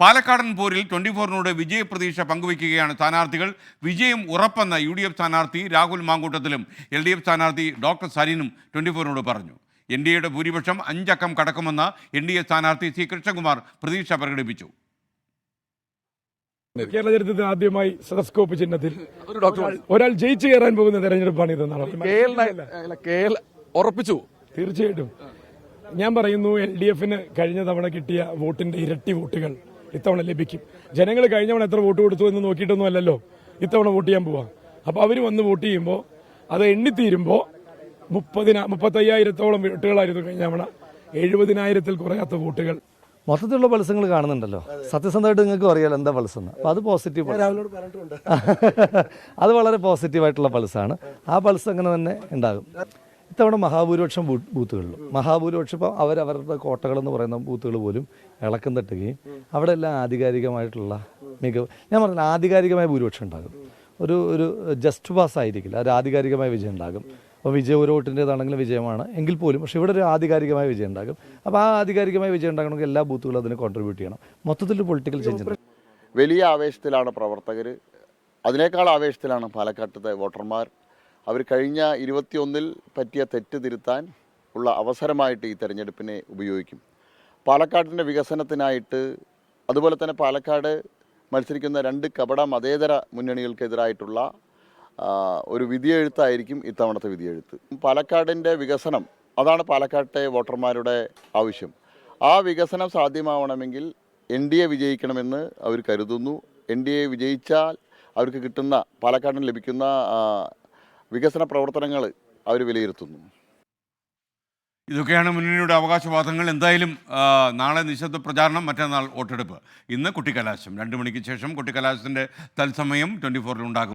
പാലക്കാടൻ പോരിൽ ട്വന്റി ഫോറിനോട് വിജയപ്രതീക്ഷ പങ്കുവയ്ക്കുകയാണ് സ്ഥാനാർത്ഥികൾ. വിജയം ഉറപ്പെന്ന യു ഡി എഫ് സ്ഥാനാർത്ഥി രാഹുൽ മാങ്കൂട്ടത്തിലും എൽ ഡി എഫ് സ്ഥാനാർത്ഥി ഡോക്ടർ സരീനും ട്വന്റി ഫോറിനോട് പറഞ്ഞു. എൻ ഡി എയുടെ ഭൂരിപക്ഷം അഞ്ചക്കം കടക്കുമെന്ന് എൻ ഡി എ സ്ഥാനാർത്ഥി സി കൃഷ്ണകുമാർ പ്രതീക്ഷ പ്രകടിപ്പിച്ചു. കേരള ചരിത്രത്തിൽ ആദ്യമായി സെറസ്കോപ്പ് ചിഹ്നത്തിൽ ഒരു ഡോക്ടർ ഒരാൾ ജയിച്ചു കയറാൻ പോകുന്ന തെരഞ്ഞെടുപ്പാണ് ഇതെന്നാണ് ഉറപ്പിച്ചു. തീർച്ചയായിട്ടും. ഞാൻ പറയുന്നു എൽ ഡി എഫിന് കഴിഞ്ഞ തവണ കിട്ടിയ വോട്ടിന്റെ ഇരട്ടി വോട്ടുകൾ ഇത്തവണ ലഭിക്കും. ജനങ്ങൾ കഴിഞ്ഞവണ എത്ര വോട്ട് കൊടുത്തു എന്ന് നോക്കിയിട്ടൊന്നും അല്ലല്ലോ. ഇത്തവണ വോട്ട് ചെയ്യാൻ പോവാം. അപ്പോൾ അവർ വന്ന് വോട്ട് ചെയ്യുമ്പോൾ അത് എണ്ണിത്തീരുമ്പോൾ മുപ്പതിന മുപ്പത്തയ്യായിരത്തോളം വോട്ടുകളായിരുന്നു കഴിഞ്ഞവണ എഴുപതിനായിരത്തിൽ കുറയാത്ത വോട്ടുകൾ. മൊത്തത്തിലുള്ള പൾസങ്ങൾ കാണുന്നുണ്ടല്ലോ. സത്യസന്ധമായിട്ട് നിങ്ങൾക്ക് അറിയാലോ എന്താ പൾസ് എന്ന് അപ്പോൾ അത് പോസിറ്റീവ് അത് വളരെ പോസിറ്റീവായിട്ടുള്ള പൾസാണ്. ആ പൾസ് അങ്ങനെ തന്നെ ഉണ്ടാകും. ഇത്തവണ മഹാഭൂരിപക്ഷം ബൂത്തുകളിലും. മഹാഭൂരിപക്ഷം ഇപ്പം അവരവരുടെ കോട്ടകളെന്ന് പറയുന്ന ബൂത്തുകൾ പോലും ഇളക്കം തട്ടുകയും അവിടെ എല്ലാം ആധികാരികമായിട്ടുള്ള മികവ്. ഞാൻ പറഞ്ഞ ആധികാരികമായ ഭൂരിപക്ഷം ഉണ്ടാകും. ഒരു ഒരു ജസ്റ്റ് പാസ് ആയിരിക്കില്ല. ഒരു ആധികാരികമായ വിജയം ഉണ്ടാകും. അപ്പോൾ വിജയ ഒരു വോട്ടിന്റേതാണെങ്കിലും വിജയമാണ് എങ്കിൽ പോലും പക്ഷേ ഇവിടെ ഒരു ആധികാരികമായ വിജയം ഉണ്ടാകും. അപ്പോൾ ആ ആധികാരികമായ വിജയം ഉണ്ടാകണമെങ്കിൽ എല്ലാ ബൂത്തുകളും അതിന് കോൺട്രിബ്യൂട്ട് ചെയ്യണം. മൊത്തത്തിൽ പൊളിറ്റിക്കൽ ചേഞ്ച് വലിയ ആവേശത്തിലാണ് പ്രവർത്തകർ. അതിനേക്കാൾ ആവേശത്തിലാണ് പാലക്കാട്ടത്തെ വോട്ടർമാർ. അവർ കഴിഞ്ഞ ഇരുപത്തിയൊന്നിൽ പറ്റിയ തെറ്റ് തിരുത്താൻ ഉള്ള അവസരമായിട്ട് ഈ തെരഞ്ഞെടുപ്പിനെ ഉപയോഗിക്കും. പാലക്കാടിന്റെ വികസനത്തിനായിട്ട് അതുപോലെ തന്നെ പാലക്കാട് മത്സരിക്കുന്ന രണ്ട് കപട മതേതര മുന്നണികൾക്കെതിരായിട്ടുള്ള ഒരു വിധിയെഴുത്തായിരിക്കും ഇത്തവണത്തെ വിധിയെഴുത്ത്. പാലക്കാടിന്റെ വികസനം അതാണ് പാലക്കാട്ടെ വോട്ടർമാരുടെ ആവശ്യം. ആ വികസനം സാധ്യമാവണമെങ്കിൽ എൻ ഡി എ വിജയിക്കണമെന്ന് അവർ കരുതുന്നു. എൻ ഡി എ വിജയിച്ചാൽ അവർക്ക് കിട്ടുന്ന പാലക്കാടിന് ലഭിക്കുന്ന വികസന പ്രവർത്തനങ്ങൾ അവർ വിലയിരുത്തുന്നു. ഇതൊക്കെയാണ് മുന്നണിയുടെ അവകാശവാദങ്ങൾ. എന്തായാലും നാളെ നിശബ്ദ പ്രചാരണം മറ്റന്നാൾ വോട്ടെടുപ്പ്. ഇന്ന് കുട്ടിക്കലാശം. രണ്ട് മണിക്ക് ശേഷം കുട്ടിക്കലാശത്തിന്റെ തത്സമയം ട്വന്റി ഫോറിൽ ഉണ്ടാകും.